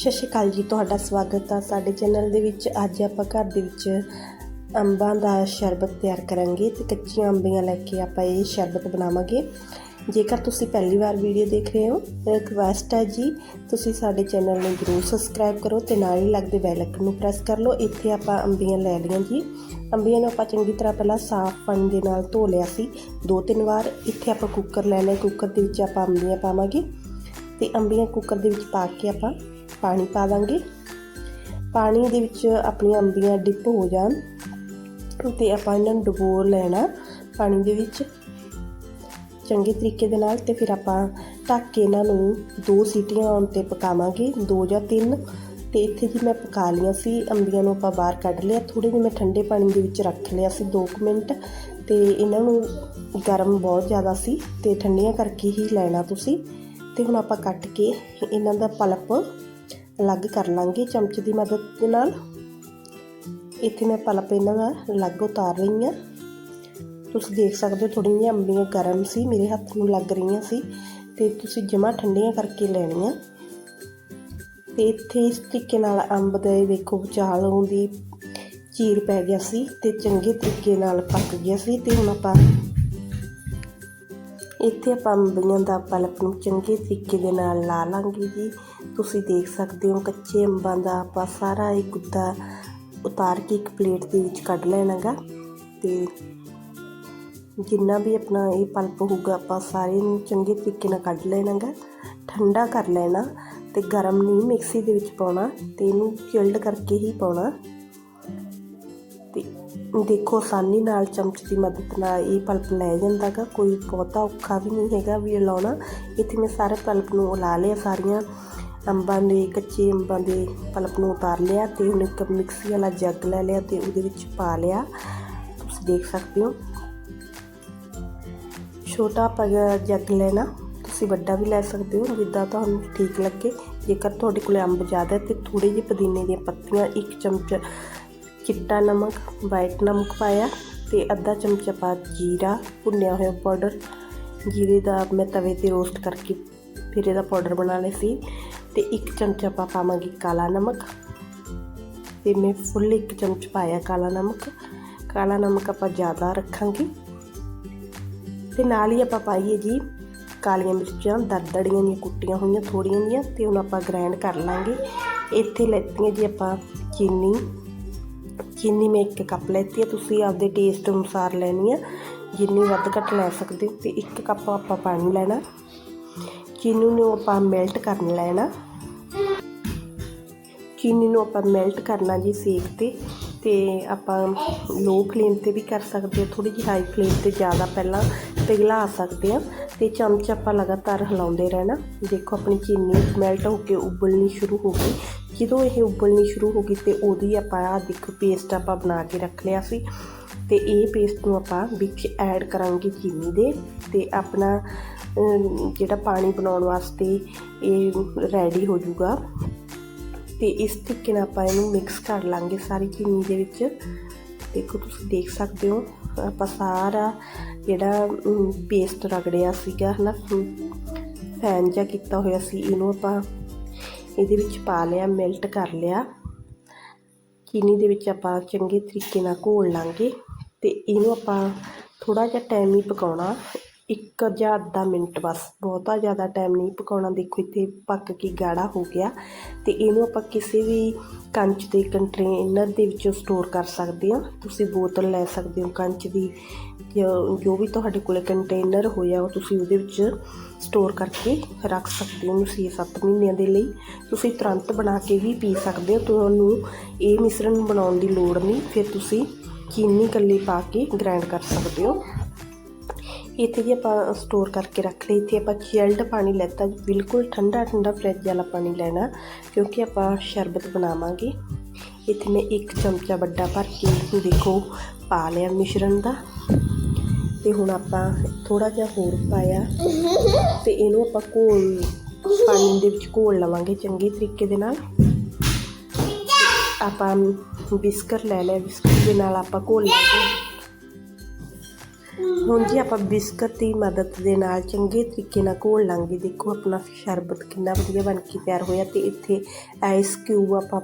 ਸਤਿ ਸ਼੍ਰੀ ਅਕਾਲ ਜੀ, ਤੁਹਾਡਾ ਸਵਾਗਤ ਆ ਸਾਡੇ ਚੈਨਲ ਦੇ ਵਿੱਚ। ਅੱਜ ਆਪਾਂ ਘਰ ਦੇ ਵਿੱਚ ਅੰਬਾਂ ਦਾ ਸ਼ਰਬਤ ਤਿਆਰ ਕਰਾਂਗੇ ਤੇ ਕੱਚੀਆਂ ਅੰਬੀਆਂ ਲੈ ਕੇ ਆਪਾਂ ਇਹ ਸ਼ਰਬਤ ਬਣਾਵਾਂਗੇ। ਜੇਕਰ ਤੁਸੀਂ ਪਹਿਲੀ ਵਾਰ ਵੀਡੀਓ ਦੇਖ ਰਹੇ ਹੋ ਰਿਕਵੈਸਟ ਹੈ ਜੀ, ਤੁਸੀਂ ਸਾਡੇ ਚੈਨਲ ਨੂੰ ਜਰੂਰ ਸਬਸਕ੍ਰਾਈਬ ਕਰੋ ਤੇ ਨਾਲ ਹੀ ਲੱਗਦੇ ਬੈਲ ਆਈਕਨ ਨੂੰ ਪ੍ਰੈਸ ਕਰ ਲਓ। ਇੱਥੇ ਆਪਾਂ ਅੰਬੀਆਂ ਲੈ ਲਈਆਂ ਜੀ। ਅੰਬੀਆਂ ਨੂੰ ਆਪਾਂ ਚੰਗੀ ਤਰ੍ਹਾਂ ਪਹਿਲਾਂ ਸਾਫ਼ ਪਾਣੀ ਦੇ ਨਾਲ ਧੋ ਲਿਆ ਸੀ। ਦੋ ਤਿੰਨ ਵਾਰ ਇੱਥੇ ਆਪਾਂ ਕੁੱਕਰ ਲੈ ਲਿਆ। ਕੁੱਕਰ ਦੇ ਵਿੱਚ ਆਪਾਂ ਅੰਬੀਆਂ ਪਾਵਾਂਗੇ ਤੇ ਅੰਬੀਆਂ ਕੁੱਕਰ ਦੇ ਵਿੱਚ ਪਾ ਕੇ ਆਪਾਂ ਪਾਣੀ ਪਾ ਦਾਂਗੇ। ਪਾਣੀ ਦੇ ਵਿੱਚ ਆਪਣੀਆਂ ਅੰਬੀਆਂ ਡਿਪ ਹੋ ਜਾਣ ਤੇ ਆਪਾਂ ਇਹਨਾਂ ਨੂੰ ਡੁਬੋ ਲੈਣਾ ਪਾਣੀ ਦੇ ਵਿੱਚ। ਚੰਗੇ ਤਰੀਕੇ ਦੇ ਨਾਲ ਤੇ ਫਿਰ ਆਪਾਂ ਢੱਕ ਕੇ ਇਹਨਾਂ ਨੂੰ ਦੋ ਸੀਟੀਆਂ ਆਉਣ ਤੇ ਪਕਾਵਾਂਗੇ, ਦੋ ਜਾਂ ਤਿੰਨ। ਤੇ ਇੱਥੇ ਜੀ ਮੈਂ ਪਕਾ ਲਈਆਂ ਸੀ, ਅੰਬੀਆਂ ਨੂੰ ਆਪਾਂ ਬਾਹਰ ਕੱਢ ਲਿਆ। ਥੋੜੇ ਜਿਹੇ ਮੈਂ ਠੰਡੇ ਪਾਣੀ ਦੇ ਵਿੱਚ ਰੱਖ ਲਿਆ ਸੀ 2 ਮਿੰਟ। ਤੇ ਇਹਨਾਂ ਨੂੰ ਗਰਮ ਬਹੁਤ ਜ਼ਿਆਦਾ ਸੀ ਤੇ ਠੰਡੀਆਂ ਕਰਕੇ ਹੀ ਲੈਣਾ ਤੁਸੀਂ। ਤੇ ਹੁਣ ਆਪਾਂ ਕੱਟ ਕੇ ਇਹਨਾਂ ਦਾ ਪਲਪ ਅਲੱਗ ਕਰ ਲਾਂਗੇ ਚਮਚ ਦੀ ਮਦਦ ਦੇ ਨਾਲ। ਇੱਥੇ ਮੈਂ ਪਲਪ ਇਹਨਾਂ ਦਾ ਅਲੱਗ ਉਤਾਰ ਰਹੀ ਹਾਂ। ਤੁਸੀਂ ਦੇਖ ਸਕਦੇ ਹੋ ਥੋੜ੍ਹੀਆਂ ਜਿਹੀਆਂ ਅੰਬੀਆਂ ਗਰਮ ਸੀ, ਮੇਰੇ ਹੱਥ ਨੂੰ ਲੱਗ ਰਹੀਆਂ ਸੀ ਤੇ ਤੁਸੀਂ ਜਮਾ ਠੰਡੀਆਂ ਕਰਕੇ ਲੈਣੀਆਂ। ਤੇ ਇੱਥੇ ਇਸ ਤਰੀਕੇ ਨਾਲ ਅੰਬ ਦੇ ਦੇਖੋ ਵਿਚਾਲ ਦੀ ਚੀਰ ਪੈ ਗਿਆ ਸੀ ਤੇ ਚੰਗੇ ਤਰੀਕੇ ਨਾਲ ਪੱਕ ਗਿਆ ਸੀ ਤੇ ਹੁਣ ਆਪਾਂ ਇੱਥੇ ਆਪਾਂ ਅੰਬੀਆਂ ਦਾ ਪਲਪ ਨੂੰ ਚੰਗੇ ਤਰੀਕੇ ਦੇ ਨਾਲ ਲਾ ਲਾਂਗੇ ਜੀ। ਤੁਸੀਂ ਦੇਖ ਸਕਦੇ ਹੋ ਕੱਚੇ ਅੰਬਾਂ ਦਾ ਆਪਾਂ ਸਾਰਾ ਇਹ ਗੁੱਦਾ ਉਤਾਰ ਕੇ ਇੱਕ ਪਲੇਟ ਦੇ ਵਿੱਚ ਕੱਢ ਲੈਣਾਗਾ। ਤੇ ਜਿੰਨਾ ਵੀ ਆਪਣਾ ਇਹ ਪਲਪ ਹੋਊਗਾ ਆਪਾਂ ਸਾਰੇ ਨੂੰ ਚੰਗੇ ਤਰੀਕੇ ਨਾਲ ਕੱਢ ਲੈਣਾਗਾ। ਠੰਡਾ ਕਰ ਲੈਣਾ ਤੇ ਗਰਮ ਨਹੀਂ ਮਿਕਸੀ ਦੇ ਵਿੱਚ ਪਾਉਣਾ ਤੇ ਇਹਨੂੰ ਚਿਲਡ ਕਰਕੇ ਹੀ ਪਾਉਣਾ। ਦੇਖੋ, ਆਸਾਨੀ ਨਾਲ ਚਮਚ ਦੀ ਮਦਦ ਨਾਲ ਇਹ ਪਲਪ ਲੈ ਜਾਂਦਾਗਾ। ਕੋਈ ਬਹੁਤਾ ਔਖਾ ਵੀ ਨਹੀਂ ਹੈਗਾ ਵੀ ਲਾਉਣਾ। ਇੱਥੇ ਮੈਂ ਸਾਰੇ ਪਲਪ ਨੂੰ ਉਲਾ ਲਿਆ, ਸਾਰੀਆਂ ਅੰਬਾਂ ਦੇ, ਕੱਚੇ ਅੰਬਾਂ ਦੇ ਪਲਪ ਨੂੰ ਉਤਾਰ ਲਿਆ ਤੇ ਹੁਣ ਇੱਕ ਮਿਕਸੀ ਵਾਲਾ ਜੱਗ ਲੈ ਲਿਆ ਤੇ ਉਹਦੇ ਵਿੱਚ ਪਾ ਲਿਆ। ਤੁਸੀਂ ਦੇਖ ਸਕਦੇ ਹੋ। ਛੋਟਾ ਪਗਾ ਜੱਗ ਲੈਣਾ। ਤੁਸੀਂ ਵੱਡਾ ਵੀ ਲੈ ਸਕਦੇ ਹੋ, ਜਿੱਦਾਂ ਤੁਹਾਨੂੰ ਠੀਕ ਲੱਗੇ। ਜੇਕਰ ਤੁਹਾਡੇ ਕੋਲ ਅੰਬ ਜ਼ਿਆਦਾ ਹੈ ਤੇ ਥੋੜੇ ਜਿਹੇ ਪੁਦੀਨੇ ਦੀਆਂ ਪੱਤੀਆਂ, ਇੱਕ ਚਮਚ ਚਿੱਟਾ ਨਮਕ ਵਾਈਟ ਨਮਕ ਪਾਇਆ ਤੇ ਅੱਧਾ ਚਮਚਾ ਪਾ ਜੀਰਾ ਭੁੰਨਿਆ ਹੋਇਆ ਪਾਊਡਰ ਜੀਰੇ ਦਾ ਮੈਂ ਤਵੇ ਤੇ ਰੋਸਟ ਕਰਕੇ ਫਿਰ ਇਹਦਾ ਪਾਊਡਰ ਬਣਾ ਲਿਆ ਸੀ ਤੇ ਇੱਕ ਚਮਚਾ ਪਾ ਪਾਵਾਂਗੇ ਕਾਲਾ ਨਮਕ। ਤੇ ਮੈਂ ਫੁੱਲ ਇੱਕ ਚਮਚ ਪਾਇਆ ਕਾਲਾ ਨਮਕ। ਕਾਲਾ ਨਮਕ ਆਪਾਂ ਜ਼ਿਆਦਾ ਰੱਖਾਂਗੇ। ਤੇ ਨਾਲ ਹੀ ਆਪਾਂ ਪਾਈਏ ਜੀ ਕਾਲੀਆਂ ਮਿਰਚਾਂ, ਦਰਦੜੀਆਂ ਦੀਆਂ ਕੁੱਟੀਆਂ ਹੋਈਆਂ ਥੋੜੀਆਂ ਜੀਆਂ ਤੇ ਹੁਣ ਆਪਾਂ ਗ੍ਰਾਈਂਡ ਕਰ ਲਾਂਗੇ। ਇੱਥੇ ਲੈਤੀਆਂ ਜੀ ਆਪਾਂ ਚੀਨੀ ਚੀਨੀ ਮੈਂ ਇੱਕ ਕੱਪ ਲੈਤੀ ਹੈ ਤੁਸੀਂ ਆਪਦੇ ਟੇਸਟ ਅਨੁਸਾਰ ਲੈਣੀ ਆ। ਜਿੰਨੀ ਵੱਧ ਘੱਟ ਲੈ ਸਕਦੇ ਹੋ, ਤੇ ਇੱਕ ਕੱਪ ਆਪਾਂ ਪਾਣੀ ਲੈਣਾ। ਚੀਨੀ ਨੂੰ ਆਪਾਂ ਮੈਲਟ ਕਰਨ ਲੈਣਾ। ਚੀਨੀ ਨੂੰ ਆਪਾਂ ਮੈਲਟ ਕਰਨਾ ਜੀ ਸੇਕ ਤੇ ਤੇ ਆਪਾਂ ਲੋ ਫਲੇਮ ਤੇ ਵੀ ਕਰ ਸਕਦੇ ਹਾਂ। ਥੋੜੀ ਜਿਹੀ ਹਾਈ ਫਲੇਮ ਤੇ ਜ਼ਿਆਦਾ ਪਹਿਲਾਂ ਪਿਘਲਾ ਸਕਦੇ ਹਾਂ। ਤੇ ਚਮਚ ਆਪਾਂ ਲਗਾਤਾਰ ਹਿਲਾਉਂਦੇ ਰਹਿਣਾ। ਦੇਖੋ, ਆਪਣੀ ਚੀਨੀ ਮੈਲਟ ਹੋ ਕੇ ਉਬਲਣੀ ਸ਼ੁਰੂ ਹੋ ਗਈ। ਜਦੋਂ ਇਹ ਉਬਲਣੀ ਸ਼ੁਰੂ ਹੋ ਗਈ ਤੇ ਉਹਦੀ ਆਪਾਂ ਆ ਦੇਖੋ ਪੇਸਟ ਆਪਾਂ ਬਣਾ ਕੇ ਰੱਖ ਲਿਆ ਸੀ। ਤੇ ਇਹ ਪੇਸਟ ਨੂੰ ਆਪਾਂ ਵਿੱਚ ਐਡ ਕਰਾਂਗੇ ਚੀਨੀ ਦੇ ਤੇ ਆਪਣਾ ਜਿਹੜਾ ਪਾਣੀ ਬਣਾਉਣ ਵਾਸਤੇ ਇਹ ਰੈਡੀ ਹੋ ਜਾਊਗਾ। ਤੇ ਇਸ ਤਰੀਕੇ ਨਾਲ ਆਪਾਂ ਇਹਨੂੰ ਮਿਕਸ ਕਰ ਲਾਂਗੇ ਸਾਰੀ ਚੀਨੀ ਦੇ ਵਿੱਚ। ਦੇਖੋ ਤੁਸੀਂ ਦੇਖ ਸਕਦੇ ਹੋ, ਆਪਾਂ ਸਾਰਾ ਜਿਹੜਾ ਪੇਸਟ ਰਗੜਿਆ ਸੀਗਾ ਹਨਾ, ਫੈਨ ਜਿਹਾ ਕੀਤਾ ਹੋਇਆ ਸੀ, ਇਹਨੂੰ ਆਪਾਂ ਇਹਦੇ ਵਿੱਚ ਪਾ ਲਿਆ ਮੈਲਟ ਕਰ ਲਿਆ। ਚੀਨੀ ਦੇ ਵਿੱਚ ਆਪਾਂ ਚੰਗੇ ਤਰੀਕੇ ਨਾਲ ਘੋਲ ਲਾਂਗੇ ਤੇ ਇਹਨੂੰ ਆਪਾਂ ਥੋੜਾ ਜਿਹਾ ਟਾਈਮ ਹੀ ਪਕਾਉਣਾ। ਇੱਕ ਜਾਂ ਅੱਧਾ ਮਿੰਟ ਬਸ, ਬਹੁਤਾ ਜ਼ਿਆਦਾ ਟਾਈਮ ਨਹੀਂ ਪਕਾਉਣਾ। ਦੇਖੋ ਇੱਥੇ ਪੱਕ ਕੇ ਗਾੜਾ ਹੋ ਗਿਆ ਤੇ ਇਹਨੂੰ ਆਪਾਂ ਕਿਸੇ ਵੀ ਕੰਚ ਦੇ ਕੰਟੇਨਰ ਦੇ ਵਿੱਚ ਸਟੋਰ ਕਰ ਸਕਦੇ ਹਾਂ। ਤੁਸੀਂ ਬੋਤਲ ਲੈ ਸਕਦੇ ਹੋ ਕੰਚ ਦੀ। ਜੋ ਵੀ ਤੁਹਾਡੇ ਕੋਲੇ ਕੰਟੇਨਰ ਹੋਇਆ, ਉਹ ਤੁਸੀਂ ਉਹਦੇ ਵਿੱਚ ਸਟੋਰ ਕਰਕੇ ਰੱਖ ਸਕਦੇ ਹੋ ਉਹਨੂੰ 6-7 ਮਹੀਨਿਆਂ ਦੇ ਲਈ। ਤੁਸੀਂ ਤੁਰੰਤ ਬਣਾ ਕੇ ਵੀ ਪੀ ਸਕਦੇ ਹੋ। ਤੁਹਾਨੂੰ ਇਹ ਮਿਸ਼ਰਣ ਬਣਾਉਣ ਦੀ ਲੋੜ ਨਹੀਂ। ਫਿਰ ਤੁਸੀਂ ਚੀਨੀ ਕੱਲੀ ਪਾ ਕੇ ਗ੍ਰਾਈਂਡ ਕਰ ਸਕਦੇ ਹੋ। ਇੱਥੇ ਜੀ ਆਪਾਂ ਸਟੋਰ ਕਰਕੇ ਰੱਖ ਲਈ ਇੱਥੇ ਆਪਾਂ ਚਿਲਡ ਪਾਣੀ ਲੈਤਾ। ਬਿਲਕੁਲ ਠੰਡਾ ਠੰਡਾ ਫ੍ਰਿਜ ਵਾਲਾ ਪਾਣੀ ਲੈਣਾ, ਕਿਉਂਕਿ ਆਪਾਂ ਸ਼ਰਬਤ ਬਣਾਵਾਂਗੇ। ਇੱਥੇ ਮੈਂ ਇੱਕ ਚਮਚਾ ਵੱਡਾ ਭਰ ਕੇ ਦੇਖੋ, ਪਾ ਲਿਆ ਮਿਸ਼ਰਣ ਦਾ। ਤੇ ਹੁਣ ਆਪਾਂ ਥੋੜਾ ਜਿਹਾ ਹੋਰ ਪਾਇਆ ਤੇ ਇਹਨੂੰ ਆਪਾਂ ਘੋਲ, ਪਾਣੀ ਦੇ ਵਿੱਚ ਘੋਲ ਲਵਾਂਗੇ ਚੰਗੇ ਤਰੀਕੇ ਦੇ ਨਾਲ। ਆਪਾਂ ਬਿਸਕਰ ਲੈ ਲਿਆ, ਬਿਸਕਰ ਦੇ ਨਾਲ ਆਪਾਂ ਘੋਲ ਲਾਂਗੇ ਹੁਣ ਜੀ ਆਪਾਂ ਬਿਸਕਟ ਦੀ ਮਦਦ ਦੇ ਨਾਲ ਚੰਗੇ ਤਰੀਕੇ ਨਾਲ ਘੋਲ ਲਾਂਗੇ। ਦੇਖੋ ਆਪਣਾ ਸ਼ਰਬਤ ਕਿੰਨਾ ਵਧੀਆ ਬਣ ਕੇ ਤਿਆਰ ਹੋਇਆ ਤੇ ਇੱਥੇ ਆਈਸ ਕਿਊਬ ਆਪਾਂ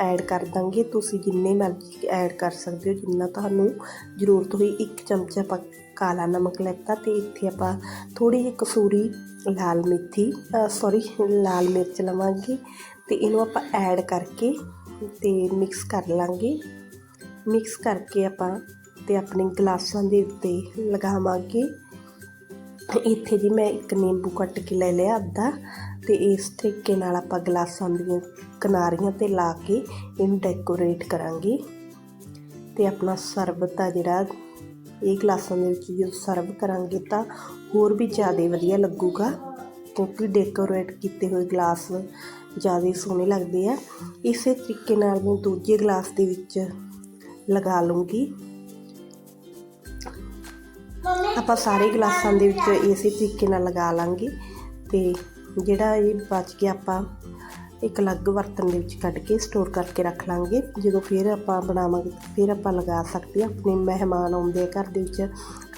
ਐਡ ਕਰ ਦਾਂਗੇ। ਤੁਸੀਂ ਜਿੰਨੇ ਮਰਜ਼ੀ ਐਡ ਕਰ ਸਕਦੇ ਹੋ, ਜਿੰਨਾ ਤੁਹਾਨੂੰ ਜ਼ਰੂਰਤ ਹੋਈ ਇੱਕ ਚਮਚਾ ਆਪਾਂ ਕਾਲਾ ਨਮਕ ਲੈਤਾ ਤੇ ਇੱਥੇ ਆਪਾਂ ਥੋੜੀ ਜਿਹੀ ਕਸੂਰੀ ਲਾਲ ਮੇਥੀ ਸੌਰੀ ਲਾਲ ਮਿਰਚ ਲਵਾਂਗੇ ਤੇ ਇਹਨੂੰ ਆਪਾਂ ਐਡ ਕਰਕੇ ਤੇ ਮਿਕਸ ਕਰ ਲਾਂਗੇ। ਮਿਕਸ ਕਰਕੇ ਆਪਾਂ ਤੇ ਆਪਣੇ ਗਲਾਸਾਂ ਦੇ ਉੱਤੇ ਲਗਾਵਾਂਗੇ। ਇੱਥੇ ਜੀ ਮੈਂ ਇੱਕ ਨਿੰਬੂ ਕੱਟ ਕੇ ਲੈ ਲਿਆ ਅੱਧਾ ਤੇ ਇਸ ਤਰੀਕੇ ਨਾਲ ਆਪਾਂ ਗਲਾਸਾਂ ਦੀਆਂ ਕਿਨਾਰੀਆਂ ਤੇ ਲਾ ਕੇ ਇਹਨੂੰ ਡੈਕੋਰੇਟ ਕਰਾਂਗੇ। ਤੇ ਆਪਣਾ ਸਰਬਤ ਆ ਜਿਹੜਾ ਇਹ ਗਲਾਸਾਂ ਦੇ ਵਿੱਚ ਜਦੋਂ ਸਰਵ ਕਰਾਂਗੇ ਤਾਂ ਹੋਰ ਵੀ ਜ਼ਿਆਦਾ ਵਧੀਆ ਲੱਗੂਗਾ, ਕਿਉਂਕਿ ਡੈਕੋਰੇਟ ਕੀਤੇ ਹੋਏ ਗਲਾਸ ਜ਼ਿਆਦਾ ਸੋਹਣੇ ਲੱਗਦੇ ਆ। ਇਸੇ ਤਰੀਕੇ ਨਾਲ ਮੈਂ ਦੂਜੇ ਗਲਾਸ ਦੇ ਵਿੱਚ ਲਗਾ ਲੂੰਗੀ। ਆਪਾਂ ਸਾਰੇ ਗਲਾਸਾਂ ਦੇ ਵਿੱਚ ਇਸੇ ਤਰੀਕੇ ਨਾਲ ਲਗਾ ਲਾਂਗੇ ਤੇ ਜਿਹੜਾ ਇਹ ਬਚ ਗਿਆ ਆਪਾਂ ਇੱਕ ਅਲੱਗ ਬਰਤਨ ਦੇ ਵਿੱਚ ਕੱਢ ਕੇ ਸਟੋਰ ਕਰਕੇ ਰੱਖ ਲਾਂਗੇ। ਜਦੋਂ ਫਿਰ ਆਪਾਂ ਬਣਾਵਾਂਗੇ, ਫਿਰ ਆਪਾਂ ਲਗਾ ਸਕਦੇ ਹਾਂ। ਆਪਣੇ ਮਹਿਮਾਨ ਆਉਂਦੇ ਆ ਘਰ ਦੇ ਵਿੱਚ,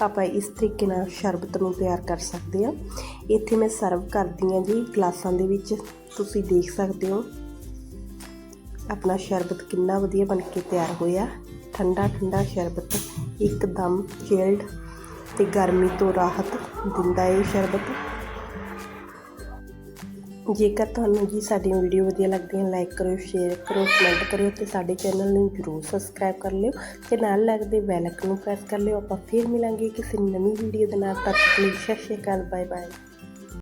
ਆਪਾਂ ਇਸ ਤਰੀਕੇ ਨਾਲ ਸ਼ਰਬਤ ਨੂੰ ਤਿਆਰ ਕਰ ਸਕਦੇ ਹਾਂ। ਇੱਥੇ ਮੈਂ ਸਰਵ ਕਰਦੀ ਹਾਂ ਜੀ ਗਲਾਸਾਂ ਦੇ ਵਿੱਚ। ਤੁਸੀਂ ਦੇਖ ਸਕਦੇ ਹੋ, ਆਪਣਾ ਸ਼ਰਬਤ ਕਿੰਨਾ ਵਧੀਆ ਬਣ ਕੇ ਤਿਆਰ ਹੋਇਆ। ਠੰਡਾ ਠੰਡਾ ਸ਼ਰਬਤ, ਇੱਕਦਮ ਚਿਲਡ ਤੇ ਗਰਮੀ ਤੋਂ ਰਾਹਤ ਦਿੰਦਾ ਇਹ ਸ਼ਰਬਤ। ਜੇਕਰ ਤੁਹਾਨੂੰ ਜੀ ਸਾਡੀ ਵੀਡੀਓ ਵਧੀਆ ਲੱਗਦੀ ਹੈ ਲਾਈਕ ਕਰੋ ਸ਼ੇਅਰ ਕਰੋ ਕਮੈਂਟ ਕਰਿਓ ਤੇ ਸਾਡੇ ਚੈਨਲ ਨੂੰ ਜਰੂਰ ਸਬਸਕ੍ਰਾਈਬ ਕਰ ਲਿਓ ਤੇ ਨਾਲ ਲੱਗਦੇ ਬੈਲ ਆਈਕਨ ਨੂੰ ਪ੍ਰੈਸ ਕਰ ਲਿਓ। ਆਪਾਂ ਫਿਰ ਮਿਲਾਂਗੇ ਕਿਸੇ ਨਵੀਂ ਵੀਡੀਓ ਦੇ ਨਾਲ। ਤਦ ਤੱਕ ਲਈ ਸਤਿ ਸ਼੍ਰੀ ਅਕਾਲ ਬਾਏ ਬਾਏ